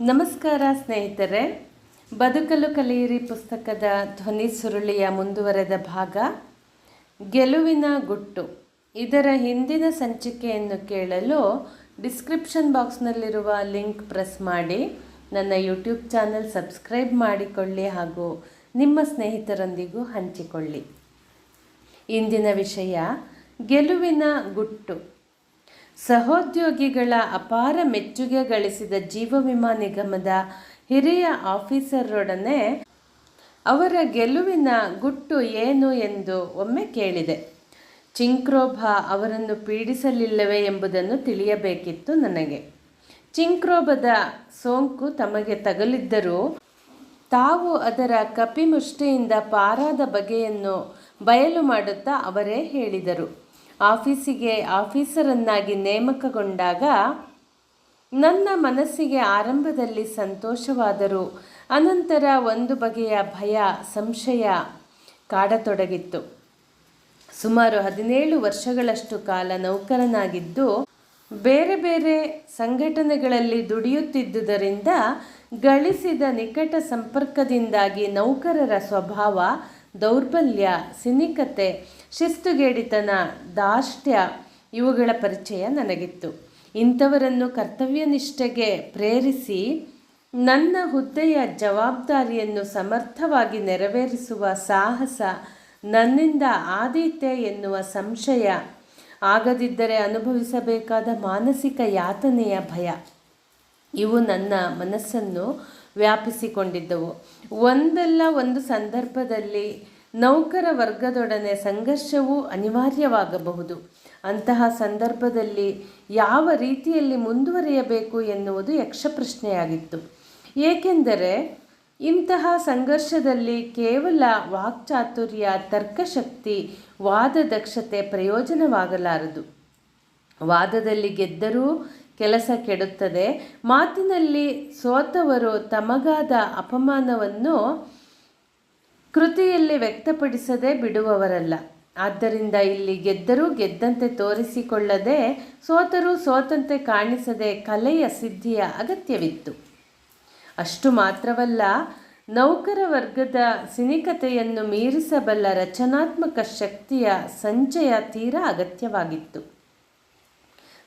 ನಮಸ್ಕಾರ ಸ್ನೇಹಿತರೆ. ಬದುಕಲು ಕಲಿಯಿರಿ ಪುಸ್ತಕದ ಧ್ವನಿ ಸುರುಳಿಯ ಮುಂದುವರೆದ ಭಾಗ, ಗೆಲುವಿನ ಗುಟ್ಟು. ಇದರ ಹಿಂದಿನ ಸಂಚಿಕೆಯನ್ನು ಕೇಳಲು ಡಿಸ್ಕ್ರಿಪ್ಷನ್ ಬಾಕ್ಸ್ನಲ್ಲಿರುವ ಲಿಂಕ್ ಪ್ರೆಸ್ ಮಾಡಿ, ನನ್ನ ಯೂಟ್ಯೂಬ್ ಚಾನಲ್ ಸಬ್ಸ್ಕ್ರೈಬ್ ಮಾಡಿಕೊಳ್ಳಿ ಹಾಗೂ ನಿಮ್ಮ ಸ್ನೇಹಿತರೊಂದಿಗೂ ಹಂಚಿಕೊಳ್ಳಿ. ಇಂದಿನ ವಿಷಯ, ಗೆಲುವಿನ ಗುಟ್ಟು. ಸಹೋದ್ಯೋಗಿಗಳ ಅಪಾರ ಮೆಚ್ಚುಗೆ ಗಳಿಸಿದ ಜೀವ ವಿಮಾ ನಿಗಮದ ಹಿರಿಯ ಆಫೀಸರೊಡನೆ ಅವರ ಗೆಲುವಿನ ಗುಟ್ಟು ಏನು ಎಂದು ಒಮ್ಮೆ ಕೇಳಿದೆ. ಚಿಂಕ್ರೋಭ ಅವರನ್ನು ಪೀಡಿಸಲಿಲ್ಲವೇ ಎಂಬುದನ್ನು ತಿಳಿಯಬೇಕಿತ್ತು ನನಗೆ. ಚಿಂಕ್ರೋಭದ ಸೋಂಕು ತಮಗೆ ತಗಲಿದ್ದರೂ ತಾವು ಅದರ ಕಪಿಮುಷ್ಟಿಯಿಂದ ಪಾರಾದ ಬಗೆಯನ್ನು ಬಯಲು ಮಾಡುತ್ತಾ ಅವರೇ ಹೇಳಿದರು. ಆಫೀಸಿಗೆ, ಆಫೀಸರನ್ನಾಗಿ ನೇಮಕಗೊಂಡಾಗ ನನ್ನ ಮನಸ್ಸಿಗೆ ಆರಂಭದಲ್ಲಿ ಸಂತೋಷವಾದರು. ಅನಂತರ ಒಂದು ಬಗೆಯ ಭಯ, ಸಂಶಯ ಕಾಡತೊಡಗಿತ್ತು. ಸುಮಾರು ಹದಿನೇಳು ವರ್ಷಗಳಷ್ಟು ಕಾಲ ನೌಕರನಾಗಿದ್ದು, ಬೇರೆ ಬೇರೆ ಸಂಘಟನೆಗಳಲ್ಲಿ ದುಡಿಯುತ್ತಿದ್ದುದರಿಂದ ಗಳಿಸಿದ ನಿಕಟ ಸಂಪರ್ಕದಿಂದಾಗಿ ನೌಕರರ ಸ್ವಭಾವ ದೌರ್ಬಲ್ಯ, ಸಿನಿಕತೆ, ಶಿಸ್ತುಗೇಡಿತನ ದಾಷ್ಟ್ಯ ಇವುಗಳ ಪರಿಚಯ ನನಗಿತ್ತು. ಇಂಥವರನ್ನು ಕರ್ತವ್ಯನಿಷ್ಠೆಗೆ ಪ್ರೇರಿಸಿ ನನ್ನ ಹುದ್ದೆಯ ಜವಾಬ್ದಾರಿಯನ್ನು ಸಮರ್ಥವಾಗಿ ನೆರವೇರಿಸುವ ಸಾಹಸ ನನ್ನಿಂದ ಆದೀತೆ ಎನ್ನುವ ಸಂಶಯ, ಆಗದಿದ್ದರೆ ಅನುಭವಿಸಬೇಕಾದ ಮಾನಸಿಕ ಯಾತನೆಯ ಭಯ. ಇವು ನನ್ನ ಮನಸ್ಸನ್ನು ವ್ಯಾಪಿಸಿಕೊಂಡಿದ್ದವು. ಒಂದಲ್ಲ ಒಂದು ಸಂದರ್ಭದಲ್ಲಿ ನೌಕರ ವರ್ಗದೊಡನೆ ಸಂಘರ್ಷವೂ ಅನಿವಾರ್ಯವಾಗಬಹುದು. ಅಂತಹ ಸಂದರ್ಭದಲ್ಲಿ ಯಾವ ರೀತಿಯಲ್ಲಿ ಮುಂದುವರಿಯಬೇಕು ಎನ್ನುವುದು ಯಕ್ಷಪ್ರಶ್ನೆಯಾಗಿತ್ತು. ಏಕೆಂದರೆ ಇಂತಹ ಸಂಘರ್ಷದಲ್ಲಿ ಕೇವಲ ವಾಕ್ಚಾತುರ್ಯ, ತರ್ಕಶಕ್ತಿ ವಾದ ದಕ್ಷತೆ ಪ್ರಯೋಜನವಾಗಲಾರದು. ವಾದದಲ್ಲಿ ಗೆದ್ದರೂ ಕೆಲಸ ಕೆಡುತ್ತದೆ. ಮಾತಿನಲ್ಲಿ ಸೋತವರು ತಮಗಾದ ಅಪಮಾನವನ್ನು ಕೃತಿಯಲ್ಲಿ ವ್ಯಕ್ತಪಡಿಸದೆ ಬಿಡುವವರಲ್ಲ. ಆದ್ದರಿಂದ ಇಲ್ಲಿ ಗೆದ್ದರೂ ಗೆದ್ದಂತೆ ತೋರಿಸಿಕೊಳ್ಳದೆ, ಸೋತರೂ ಸೋತಂತೆ ಕಾಣಿಸದೆ ಕಲೆಯ ಸಿದ್ಧಿಯ ಅಗತ್ಯವಿತ್ತು. ಅಷ್ಟು ಮಾತ್ರವಲ್ಲ, ನೌಕರ ವರ್ಗದ ಸಿನಿಕತೆಯನ್ನು ಮೀರಿಸಬಲ್ಲ ರಚನಾತ್ಮಕ ಶಕ್ತಿಯ ಸಂಚಯ ತೀರ ಅಗತ್ಯವಾಗಿತ್ತು.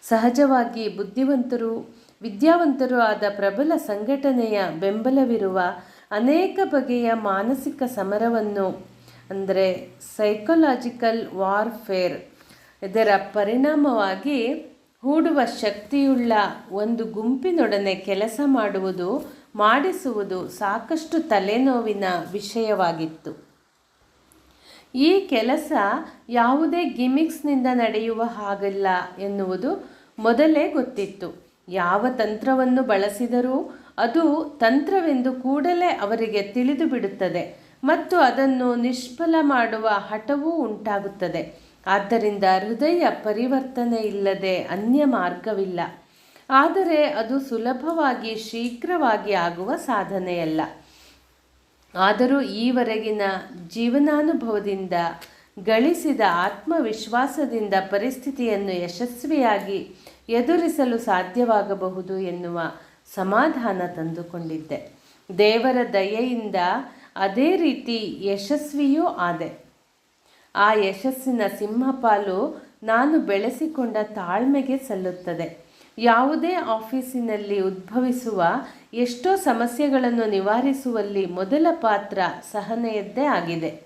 ಸಹಜವಾಗಿ ಬುದ್ಧಿವಂತರು, ವಿದ್ಯಾವಂತರು ಆದ ಪ್ರಬಲ ಸಂಘಟನೆಯ ಬೆಂಬಲವಿರುವ ಅನೇಕ ಬಗೆಯ ಮಾನಸಿಕ ಸಮರವನ್ನು, ಅಂದರೆ ಸೈಕೊಲಾಜಿಕಲ್ ವಾರ್ಫೇರ್ ಇದರ ಪರಿಣಾಮವಾಗಿ ಹೂಡುವ ಶಕ್ತಿಯುಳ್ಳ ಒಂದು ಗುಂಪಿನೊಡನೆ ಕೆಲಸ ಮಾಡುವುದು, ಮಾಡಿಸುವುದು ಸಾಕಷ್ಟು ತಲೆನೋವಿನ ವಿಷಯವಾಗಿತ್ತು. ಈ ಕೆಲಸ ಯಾವುದೇ ಗಿಮಿಕ್ಸ್ನಿಂದ ನಡೆಯುವ ಹಾಗಲ್ಲ ಎನ್ನುವುದು ಮೊದಲೇ ಗೊತ್ತಿತ್ತು. ಯಾವ ತಂತ್ರವನ್ನು ಬಳಸಿದರೂ ಅದು ತಂತ್ರವೆಂದು ಕೂಡಲೇ ಅವರಿಗೆ ತಿಳಿದು ಬಿಡುತ್ತದೆ ಮತ್ತು ಅದನ್ನು ನಿಷ್ಫಲ ಮಾಡುವ ಹಠವೂ ಉಂಟಾಗುತ್ತದೆ. ಆದ್ದರಿಂದ ಹೃದಯ ಪರಿವರ್ತನೆ ಇಲ್ಲದೆ ಅನ್ಯ ಮಾರ್ಗವಿಲ್ಲ. ಆದರೆ ಅದು ಸುಲಭವಾಗಿ ಶೀಘ್ರವಾಗಿ ಆಗುವ ಸಾಧನೆಯಲ್ಲ. ಆದರೂ ಈವರೆಗಿನ ಜೀವನಾನುಭವದಿಂದ ಗಳಿಸಿದ ಆತ್ಮವಿಶ್ವಾಸದಿಂದ ಪರಿಸ್ಥಿತಿಯನ್ನು ಯಶಸ್ವಿಯಾಗಿ ಎದುರಿಸಲು ಸಾಧ್ಯವಾಗಬಹುದು ಎನ್ನುವ ಸಮಾಧಾನ ತಂದುಕೊಂಡಿದ್ದೆ. ದೇವರ ದಯೆಯಿಂದ ಅದೇ ರೀತಿ ಯಶಸ್ವಿಯೂ ಆದೆ. ಆ ಯಶಸ್ಸಿನ ಸಿಂಹಪಾಲು ನಾನು ಬೆಳೆಸಿಕೊಂಡ ತಾಳ್ಮೆಗೆ ಸಲ್ಲುತ್ತದೆ. ಯಾವುದೇ ಆಫೀಸಿನಲ್ಲಿ ಉದ್ಭವಿಸುವ ಎಷ್ಟೋ ಸಮಸ್ಯೆಗಳನ್ನು ನಿವಾರಿಸುವಲ್ಲಿ ಮೊದಲ ಪಾತ್ರ ಸಹನೆಯದ್ದೇ ಆಗಿದೆ.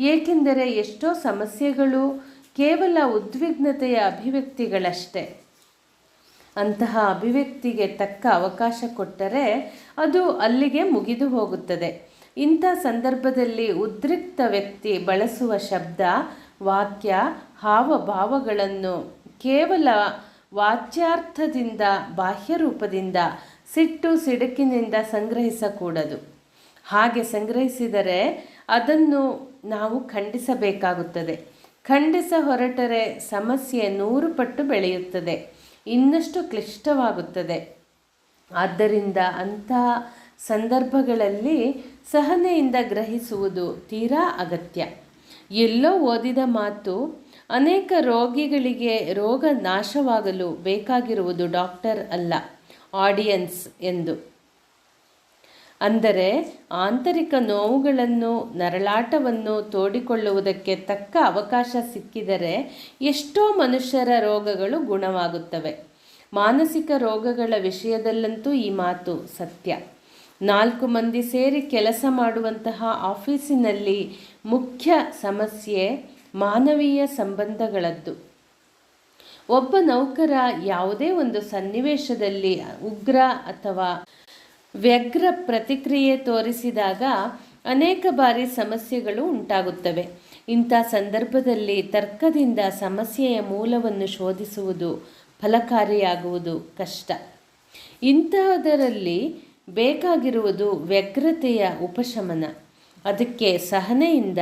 ಏಕೆಂದರೆ ಎಷ್ಟೋ ಸಮಸ್ಯೆಗಳು ಕೇವಲ ಉದ್ವಿಗ್ನತೆಯ ಅಭಿವ್ಯಕ್ತಿಗಳಷ್ಟೇ. ಅಂತಹ ಅಭಿವ್ಯಕ್ತಿಗೆ ತಕ್ಕ ಅವಕಾಶ ಕೊಟ್ಟರೆ ಅದು ಅಲ್ಲಿಗೆ ಮುಗಿದು ಹೋಗುತ್ತದೆ. ಇಂಥ ಸಂದರ್ಭದಲ್ಲಿ ಉದ್ರಿಕ್ತ ವ್ಯಕ್ತಿ ಬಳಸುವ ಶಬ್ದ, ವಾಕ್ಯ, ಹಾವಭಾವಗಳನ್ನು ಕೇವಲ ವಾಚ್ಯಾರ್ಥದಿಂದ, ಬಾಹ್ಯರೂಪದಿಂದ, ಸಿಟ್ಟು ಸಿಡುಕಿನಿಂದ ಸಂಗ್ರಹಿಸಕೂಡದು. ಹಾಗೆ ಸಂಗ್ರಹಿಸಿದರೆ ಅದನ್ನು ನಾವು ಖಂಡಿಸಬೇಕಾಗುತ್ತದೆ. ಖಂಡಿಸ ಹೊರಟರೆ ಸಮಸ್ಯೆ ನೂರು ಪಟ್ಟು ಬೆಳೆಯುತ್ತದೆ. ಇನ್ನಷ್ಟು ಕ್ಲಿಷ್ಟವಾಗುತ್ತದೆ. ಆದ್ದರಿಂದ ಅಂತಹ ಸಂದರ್ಭಗಳಲ್ಲಿ ಸಹನೆಯಿಂದ ಗ್ರಹಿಸುವುದು ತೀರಾ ಅಗತ್ಯ. ಎಲ್ಲೋ ಓದಿದ ಮಾತು ಅನೇಕ ರೋಗಿಗಳಿಗೆ ರೋಗ ನಾಶವಾಗಲು ಬೇಕಾಗಿರುವುದು ಡಾಕ್ಟರ್ ಅಲ್ಲ, ಆಡಿಯನ್ಸ್ ಎಂದು. ಅಂದರೆ ಆಂತರಿಕ ನೋವುಗಳನ್ನು, ನರಳಾಟವನ್ನು ತೋಡಿಕೊಳ್ಳುವುದಕ್ಕೆ ತಕ್ಕ ಅವಕಾಶ ಸಿಕ್ಕಿದರೆ ಎಷ್ಟೋ ಮನುಷ್ಯರ ರೋಗಗಳು ಗುಣವಾಗುತ್ತವೆ. ಮಾನಸಿಕ ರೋಗಗಳ ವಿಷಯದಲ್ಲಂತೂ ಈ ಮಾತು ಸತ್ಯ. ನಾಲ್ಕು ಮಂದಿ ಸೇರಿ ಕೆಲಸ ಮಾಡುವಂತಹ ಆಫೀಸಿನಲ್ಲಿ ಮುಖ್ಯ ಸಮಸ್ಯೆ ಮಾನವೀಯ ಸಂಬಂಧಗಳದ್ದು. ಒಬ್ಬ ನೌಕರ ಯಾವುದೇ ಒಂದು ಸನ್ನಿವೇಶದಲ್ಲಿ ಉಗ್ರ ಅಥವಾ ವ್ಯಗ್ರ ಪ್ರತಿಕ್ರಿಯೆ ತೋರಿಸಿದಾಗ ಅನೇಕ ಬಾರಿ ಸಮಸ್ಯೆಗಳು ಉಂಟಾಗುತ್ತವೆ. ಇಂಥ ಸಂದರ್ಭದಲ್ಲಿ ತರ್ಕದಿಂದ ಸಮಸ್ಯೆಯ ಮೂಲವನ್ನು ಶೋಧಿಸುವುದು ಫಲಕಾರಿಯಾಗುವುದು ಕಷ್ಟ. ಇಂತಹದರಲ್ಲಿ ಬೇಕಾಗಿರುವುದು ವ್ಯಗ್ರತೆಯ ಉಪಶಮನ. ಅದಕ್ಕೆ ಸಹನೆಯಿಂದ,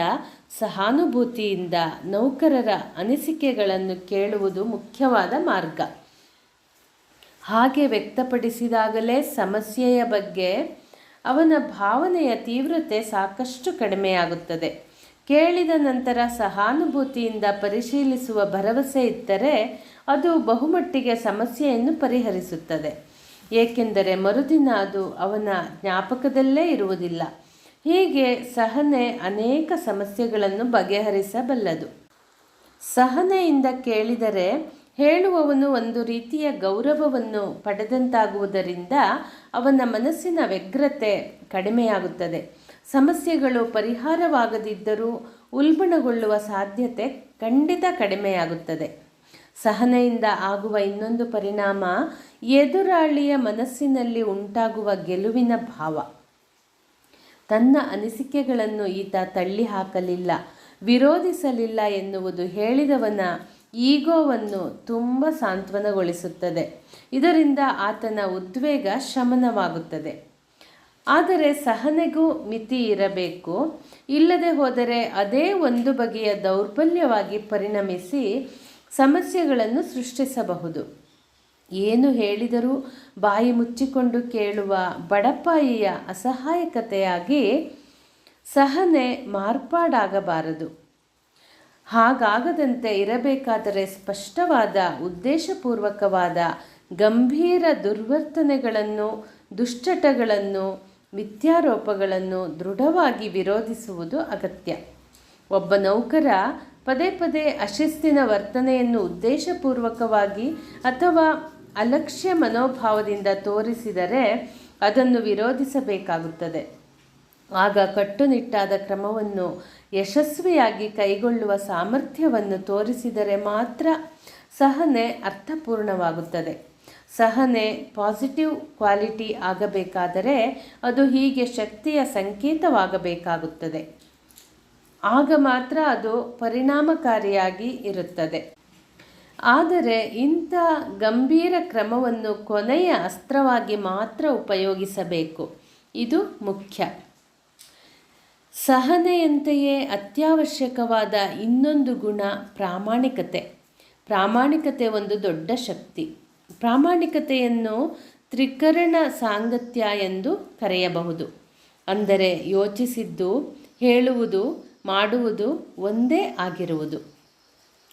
ಸಹಾನುಭೂತಿಯಿಂದ ನೌಕರರ ಅನಿಸಿಕೆಗಳನ್ನು ಕೇಳುವುದು ಮುಖ್ಯವಾದ ಮಾರ್ಗ. ಹಾಗೆ ವ್ಯಕ್ತಪಡಿಸಿದಾಗಲೇ ಸಮಸ್ಯೆಯ ಬಗ್ಗೆ ಅವನ ಭಾವನೆಯ ತೀವ್ರತೆ ಸಾಕಷ್ಟು ಕಡಿಮೆಯಾಗುತ್ತದೆ. ಕೇಳಿದ ನಂತರ ಸಹಾನುಭೂತಿಯಿಂದ ಪರಿಶೀಲಿಸುವ ಭರವಸೆ ಇದ್ದರೆ ಅದು ಬಹುಮಟ್ಟಿಗೆ ಸಮಸ್ಯೆಯನ್ನು ಪರಿಹರಿಸುತ್ತದೆ. ಏಕೆಂದರೆ ಮರುದಿನ ಅದು ಅವನ ಜ್ಞಾಪಕದಲ್ಲೇ ಇರುವುದಿಲ್ಲ. ಹೀಗೆ ಸಹನೆ ಅನೇಕ ಸಮಸ್ಯೆಗಳನ್ನು ಬಗೆಹರಿಸಬಲ್ಲದು. ಸಹನೆಯಿಂದ ಕೇಳಿದರೆ ಹೇಳುವವನು ಒಂದು ರೀತಿಯ ಗೌರವವನ್ನು ಪಡೆದಂತಾಗುವುದರಿಂದ ಅವನ ಮನಸ್ಸಿನ ವ್ಯಗ್ರತೆ ಕಡಿಮೆಯಾಗುತ್ತದೆ. ಸಮಸ್ಯೆಗಳು ಪರಿಹಾರವಾಗದಿದ್ದರೂ ಉಲ್ಬಣಗೊಳ್ಳುವ ಸಾಧ್ಯತೆ ಖಂಡಿತ ಕಡಿಮೆಯಾಗುತ್ತದೆ. ಸಹನೆಯಿಂದ ಆಗುವ ಇನ್ನೊಂದು ಪರಿಣಾಮ ಎದುರಾಳಿಯ ಮನಸ್ಸಿನಲ್ಲಿ ಉಂಟಾಗುವ ಗೆಲುವಿನ ಭಾವ. ತನ್ನ ಅನಿಸಿಕೆಗಳನ್ನು ಈತ ತಳ್ಳಿ ಹಾಕಲಿಲ್ಲ ವಿರೋಧಿಸಲಿಲ್ಲ ಎನ್ನುವುದು ಹೇಳಿದವನ ಈಗೋವನ್ನು ತುಂಬ ಸಾಂತ್ವನಗೊಳಿಸುತ್ತದೆ. ಇದರಿಂದ ಆತನ ಉದ್ವೇಗ ಶಮನವಾಗುತ್ತದೆ. ಆದರೆ ಸಹನೆಗೂ ಮಿತಿ ಇರಬೇಕು. ಇಲ್ಲದೆ ಹೋದರೆ ಅದೇ ಒಂದು ಬಗೆಯ ದೌರ್ಬಲ್ಯವಾಗಿ ಪರಿಣಮಿಸಿ ಸಮಸ್ಯೆಗಳನ್ನು ಸೃಷ್ಟಿಸಬಹುದು. ಏನು ಹೇಳಿದರೂ ಬಾಯಿ ಮುಚ್ಚಿಕೊಂಡು ಕೇಳುವ ಬಡಪಾಯಿಯ ಅಸಹಾಯಕತೆಯಾಗಿ ಸಹನೆ ಮಾರ್ಪಾಡಾಗಬಾರದು. ಹಾಗಾಗದಂತೆ ಇರಬೇಕಾದರೆ ಸ್ಪಷ್ಟವಾದ, ಉದ್ದೇಶಪೂರ್ವಕವಾದ, ಗಂಭೀರ ದುರ್ವರ್ತನೆಗಳನ್ನು, ದುಶ್ಚಟಗಳನ್ನು, ಮಿಥ್ಯಾರೋಪಗಳನ್ನು ದೃಢವಾಗಿ ವಿರೋಧಿಸುವುದು ಅಗತ್ಯ. ಒಬ್ಬ ನೌಕರ ಪದೇ ಪದೇ ಅಶಿಸ್ತಿನ ವರ್ತನೆಯನ್ನು ಉದ್ದೇಶಪೂರ್ವಕವಾಗಿ ಅಥವಾ ಅಲಕ್ಷ್ಯ ಮನೋಭಾವದಿಂದ ತೋರಿಸಿದರೆ ಅದನ್ನು ವಿರೋಧಿಸಬೇಕಾಗುತ್ತದೆ. ಆಗ ಕಟ್ಟುನಿಟ್ಟಾದ ಕ್ರಮವನ್ನು ಯಶಸ್ವಿಯಾಗಿ ಕೈಗೊಳ್ಳುವ ಸಾಮರ್ಥ್ಯವನ್ನು ತೋರಿಸಿದರೆ ಮಾತ್ರ ಸಹನೆ ಅರ್ಥಪೂರ್ಣವಾಗುತ್ತದೆ. ಸಹನೆ ಪಾಸಿಟಿವ್ ಕ್ವಾಲಿಟಿ ಆಗಬೇಕಾದರೆ ಅದು ಹೀಗೆ ಶಕ್ತಿಯ ಸಂಕೇತವಾಗಬೇಕಾಗುತ್ತದೆ. ಆಗ ಮಾತ್ರ ಅದು ಪರಿಣಾಮಕಾರಿಯಾಗಿ ಇರುತ್ತದೆ. ಆದರೆ ಇಂಥ ಗಂಭೀರ ಕ್ರಮವನ್ನು ಕೊನೆಯ ಅಸ್ತ್ರವಾಗಿ ಮಾತ್ರ ಉಪಯೋಗಿಸಬೇಕು. ಇದು ಮುಖ್ಯ. ಸಹನೆಯಂತೆಯೇ ಅತ್ಯವಶ್ಯಕವಾದ ಇನ್ನೊಂದು ಗುಣ ಪ್ರಾಮಾಣಿಕತೆ. ಪ್ರಾಮಾಣಿಕತೆ ಒಂದು ದೊಡ್ಡ ಶಕ್ತಿ. ಪ್ರಾಮಾಣಿಕತೆಯನ್ನು ತ್ರಿಕರಣ ಸಾಂಗತ್ಯ ಎಂದು ಕರೆಯಬಹುದು. ಅಂದರೆ ಯೋಚಿಸಿದ್ದು, ಹೇಳುವುದು, ಮಾಡುವುದು ಒಂದೇ ಆಗಿರುವುದು.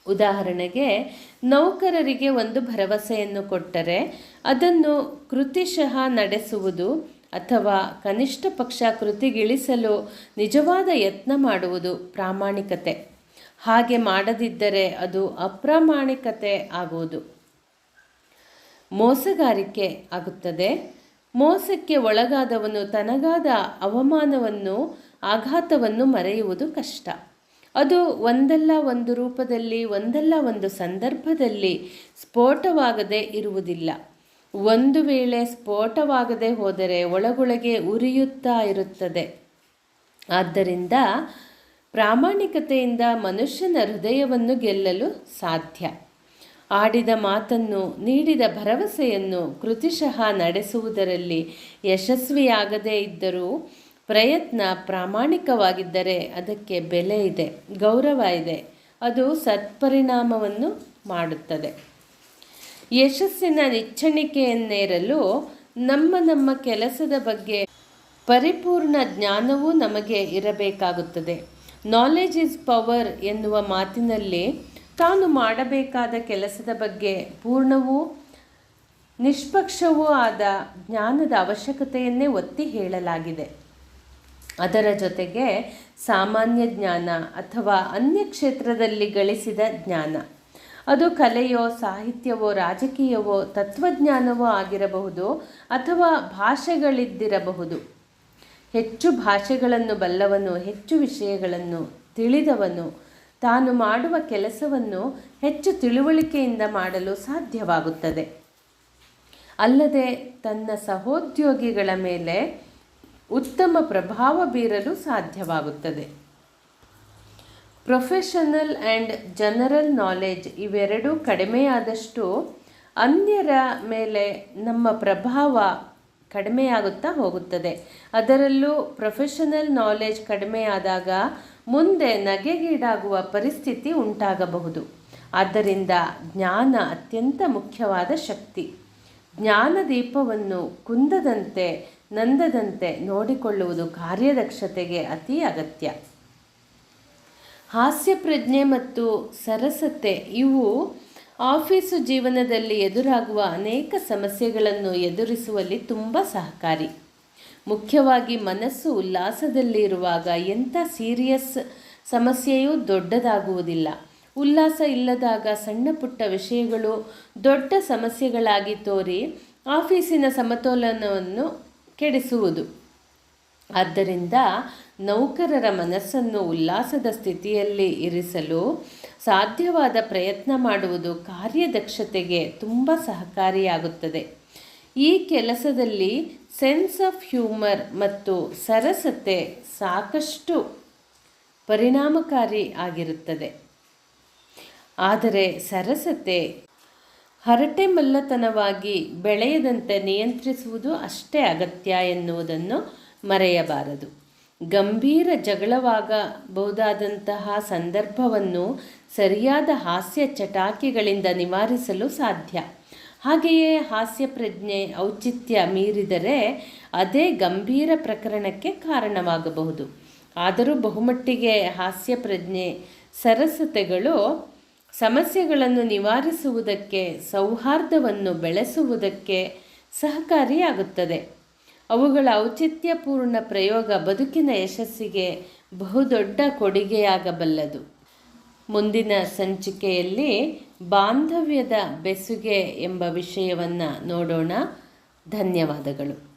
ಉದಾಹರಣೆಗೆ, ನೌಕರರಿಗೆ ಒಂದು ಭರವಸೆಯನ್ನು ಕೊಟ್ಟರೆ, ಅದನ್ನು ಕೃತಿಶಃ ನಡೆಸುವುದು ಅಥವಾ ಕನಿಷ್ಠ ಪಕ್ಷ ಕೃತಿಗಿಳಿಸಲು ನಿಜವಾದ ಯತ್ನ ಮಾಡುವುದು ಪ್ರಾಮಾಣಿಕತೆ. ಹಾಗೆ ಮಾಡದಿದ್ದರೆ ಅದು ಅಪ್ರಾಮಾಣಿಕತೆ ಆಗುವುದು. ಮೋಸಗಾರಿಕೆ ಆಗುತ್ತದೆ. ಮೋಸಕ್ಕೆ ಒಳಗಾದವನು ತನಗಾದ ಅವಮಾನವನ್ನು, ಆಘಾತವನ್ನು ಮರೆಯುವುದು ಕಷ್ಟ. ಅದು ಒಂದಲ್ಲ ಒಂದು ರೂಪದಲ್ಲಿ, ಒಂದಲ್ಲ ಒಂದು ಸಂದರ್ಭದಲ್ಲಿ ಸ್ಫೋಟವಾಗದೆ ಇರುವುದಿಲ್ಲ. ಒಂದು ವೇಳೆ ಸ್ಫೋಟವಾಗದೆ ಹೋದರೆ ಒಳಗೊಳಗೆ ಉರಿಯುತ್ತಾ ಇರುತ್ತದೆ. ಆದ್ದರಿಂದ ಪ್ರಾಮಾಣಿಕತೆಯಿಂದ ಮನುಷ್ಯನ ಹೃದಯವನ್ನು ಗೆಲ್ಲಲು ಸಾಧ್ಯ. ಆಡಿದ ಮಾತನ್ನು, ನೀಡಿದ ಭರವಸೆಯನ್ನು ಕೃತಿಶಃ ನಡೆಸುವುದರಲ್ಲಿ ಯಶಸ್ವಿಯಾಗದೇ ಇದ್ದರೂ ಪ್ರಯತ್ನ ಪ್ರಾಮಾಣಿಕವಾಗಿದ್ದರೆ ಅದಕ್ಕೆ ಬೆಲೆ ಇದೆ, ಗೌರವ ಇದೆ, ಅದು ಸತ್ಪರಿಣಾಮವನ್ನು ಮಾಡುತ್ತದೆ. ಯಶಸ್ಸಿನ ನಿಚ್ಚಣಿಕೆಯನ್ನೇರಲು ನಮ್ಮ ನಮ್ಮ ಕೆಲಸದ ಬಗ್ಗೆ ಪರಿಪೂರ್ಣ ಜ್ಞಾನವೂ ನಮಗೆ ಇರಬೇಕಾಗುತ್ತದೆ. ನಾಲೆಜ್ ಇಸ್ ಪವರ್ ಎನ್ನುವ ಮಾತಿನಲ್ಲಿ ತಾನು ಮಾಡಬೇಕಾದ ಕೆಲಸದ ಬಗ್ಗೆ ಪೂರ್ಣವೂ ನಿಷ್ಪಕ್ಷವೂ ಆದ ಜ್ಞಾನದ ಅವಶ್ಯಕತೆಯನ್ನೇ ಒತ್ತಿ ಹೇಳಲಾಗಿದೆ. ಅದರ ಜೊತೆಗೆ ಸಾಮಾನ್ಯ ಜ್ಞಾನ ಅಥವಾ ಅನ್ಯ ಕ್ಷೇತ್ರದಲ್ಲಿ ಗಳಿಸಿದ ಜ್ಞಾನ. ಅದು ಕಲೆಯೋ, ಸಾಹಿತ್ಯವೋ, ರಾಜಕೀಯವೋ, ತತ್ವಜ್ಞಾನವೋ ಆಗಿರಬಹುದು ಅಥವಾ ಭಾಷೆಗಳಿದ್ದಿರಬಹುದು. ಹೆಚ್ಚು ಭಾಷೆಗಳನ್ನು ಬಲ್ಲವನು, ಹೆಚ್ಚು ವಿಷಯಗಳನ್ನು ತಿಳಿದವನು, ತಾನು ಮಾಡುವ ಕೆಲಸವನ್ನು ಹೆಚ್ಚು ತಿಳುವಳಿಕೆಯಿಂದ ಮಾಡಲು ಸಾಧ್ಯವಾಗುತ್ತದೆ. ಅಲ್ಲದೆ ತನ್ನ ಸಹೋದ್ಯೋಗಿಗಳ ಮೇಲೆ ಉತ್ತಮ ಪ್ರಭಾವ ಬೀರಲು ಸಾಧ್ಯವಾಗುತ್ತದೆ. ಪ್ರೊಫೆಷನಲ್ ಆ್ಯಂಡ್ ಜನರಲ್ ನಾಲೆಜ್ ಇವೆರಡೂ ಕಡಿಮೆಯಾದಷ್ಟು ಅನ್ಯರ ಮೇಲೆ ನಮ್ಮ ಪ್ರಭಾವ ಕಡಿಮೆಯಾಗುತ್ತಾ ಹೋಗುತ್ತದೆ. ಅದರಲ್ಲೂ ಪ್ರೊಫೆಷನಲ್ ನಾಲೆಜ್ ಕಡಿಮೆಯಾದಾಗ ಮುಂದೆ ನಗೆಗೀಡಾಗುವ ಪರಿಸ್ಥಿತಿ ಉಂಟಾಗಬಹುದು. ಆದ್ದರಿಂದ ಜ್ಞಾನ ಅತ್ಯಂತ ಮುಖ್ಯವಾದ ಶಕ್ತಿ. ಜ್ಞಾನ ದೀಪವನ್ನು ಕುಂದದಂತೆ ನಂದದಂತೆ ನೋಡಿಕೊಳ್ಳುವುದು ಕಾರ್ಯದಕ್ಷತೆಗೆ ಅತಿ ಅಗತ್ಯ. ಹಾಸ್ಯ ಪ್ರಜ್ಞೆ ಮತ್ತು ಸರಸತೆ ಇವು ಆಫೀಸು ಜೀವನದಲ್ಲಿ ಎದುರಾಗುವ ಅನೇಕ ಸಮಸ್ಯೆಗಳನ್ನು ಎದುರಿಸುವಲ್ಲಿ ತುಂಬ ಸಹಕಾರಿ. ಮುಖ್ಯವಾಗಿ ಮನಸ್ಸು ಉಲ್ಲಾಸದಲ್ಲಿರುವಾಗ ಎಂಥ ಸೀರಿಯಸ್ ಸಮಸ್ಯೆಯೂ ದೊಡ್ಡದಾಗುವುದಿಲ್ಲ. ಉಲ್ಲಾಸ ಇಲ್ಲದಾಗ ಸಣ್ಣ ಪುಟ್ಟ ವಿಷಯಗಳು ದೊಡ್ಡ ಸಮಸ್ಯೆಗಳಾಗಿ ತೋರಿ ಆಫೀಸಿನ ಸಮತೋಲನವನ್ನು ಕೆಡಿಸುವುದು. ಆದ್ದರಿಂದ ನೌಕರರ ಮನಸ್ಸನ್ನು ಉಲ್ಲಾಸದ ಸ್ಥಿತಿಯಲ್ಲಿ ಇರಿಸಲು ಸಾಧ್ಯವಾದ ಪ್ರಯತ್ನ ಮಾಡುವುದು ಕಾರ್ಯದಕ್ಷತೆಗೆ ತುಂಬ ಸಹಕಾರಿಯಾಗುತ್ತದೆ. ಈ ಕೆಲಸದಲ್ಲಿ ಸೆನ್ಸ್ ಆಫ್ ಹ್ಯೂಮರ್ ಮತ್ತು ಸರಸತೆ ಸಾಕಷ್ಟು ಪರಿಣಾಮಕಾರಿ ಆಗಿರುತ್ತದೆ. ಆದರೆ ಸರಸತೆ ಹರಟೆ ಮಲ್ಲತನವಾಗಿ ಬೆಳೆಯದಂತೆ ನಿಯಂತ್ರಿಸುವುದು ಅಷ್ಟೇ ಅಗತ್ಯ ಎನ್ನುವುದನ್ನು ಮರೆಯಬಾರದು. ಗಂಭೀರ ಜಗಳವಾಗಬಹುದಾದಂತಹ ಸಂದರ್ಭವನ್ನು ಸರಿಯಾದ ಹಾಸ್ಯ ಚಟಾಕಿಗಳಿಂದ ನಿವಾರಿಸಲು ಸಾಧ್ಯ. ಹಾಗೆಯೇ ಹಾಸ್ಯ ಪ್ರಜ್ಞೆ, ಔಚಿತ್ಯ ಮೀರಿದರೆ ಅದೇ ಗಂಭೀರ ಪ್ರಕರಣಕ್ಕೆ ಕಾರಣವಾಗಬಹುದು. ಆದರೂ ಬಹುಮಟ್ಟಿಗೆ ಹಾಸ್ಯ ಪ್ರಜ್ಞೆ, ಸರಸತೆಗಳು ಸಮಸ್ಯೆಗಳನ್ನು ನಿವಾರಿಸುವುದಕ್ಕೆ, ಸೌಹಾರ್ದವನ್ನು ಬೆಳೆಸುವುದಕ್ಕೆ ಸಹಕಾರಿಯಾಗುತ್ತದೆ. ಅವುಗಳ ಔಚಿತ್ಯಪೂರ್ಣ ಪ್ರಯೋಗ ಬದುಕಿನ ಯಶಸ್ಸಿಗೆ ಬಹುದೊಡ್ಡ ಕೊಡುಗೆಯಾಗಬಲ್ಲದು. ಮುಂದಿನ ಸಂಚಿಕೆಯಲ್ಲಿ ಬಾಂಧವ್ಯದ ಬೆಸುಗೆ ಎಂಬ ವಿಷಯವನ್ನು ನೋಡೋಣ. ಧನ್ಯವಾದಗಳು.